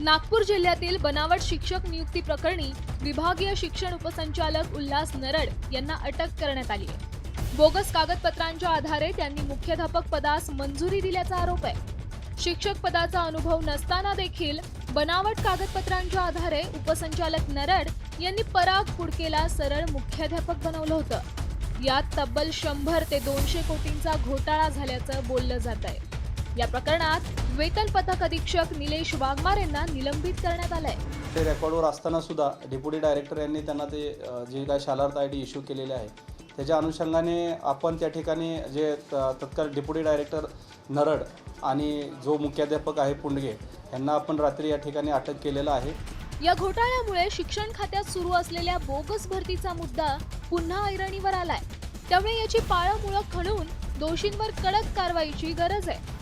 नागपूर जिल्ह्यातील बनावट शिक्षक नियुक्ती प्रकरणी विभागीय शिक्षण उपसंचालक उल्हास नरड यांना अटक करण्यात आली आहे. बोगस कागदपत्रांच्या आधारे त्यांनी मुख्याध्यापक पदास मंजुरी दिल्याचा आरोप आहे. शिक्षक पदाचा अनुभव नसताना देखील बनावट कागदपत्रांच्या आधारे उपसंचालक नरड यांनी पराग पुडकेला सरळ मुख्याध्यापक बनवलं होतं. यात तब्बल शंभर ते दोनशे कोटींचा घोटाळा झाल्याचं बोललं जात आहे या प्रकरणात वेतन पथक अधीक्षक निलेश वाघमार यांना निलंबित करण्यात आलंय. ते रेकॉर्डवर असताना सुद्धा डेप्युटी डायरेक्टर यांनी त्यांना ते जे काय शालार्थ आय डी इश्यू केलेले आहे त्याच्या अनुषंगाने आपण त्या ठिकाणी जे तत्काळ डेप्युटी डायरेक्टर नरड आणि जो मुख्याध्यापक आहे पुंडगे यांना आपण रात्री या ठिकाणी अटक केलेला आहे. या घोटाळ्यामुळे शिक्षण खात्यात सुरू असलेल्या बोगस भरतीचा मुद्दा पुन्हा ऐरणीवर आलाय. त्यामुळे याची पाळंमुळं खणून दोषींवर कडक कारवाईची गरज आहे.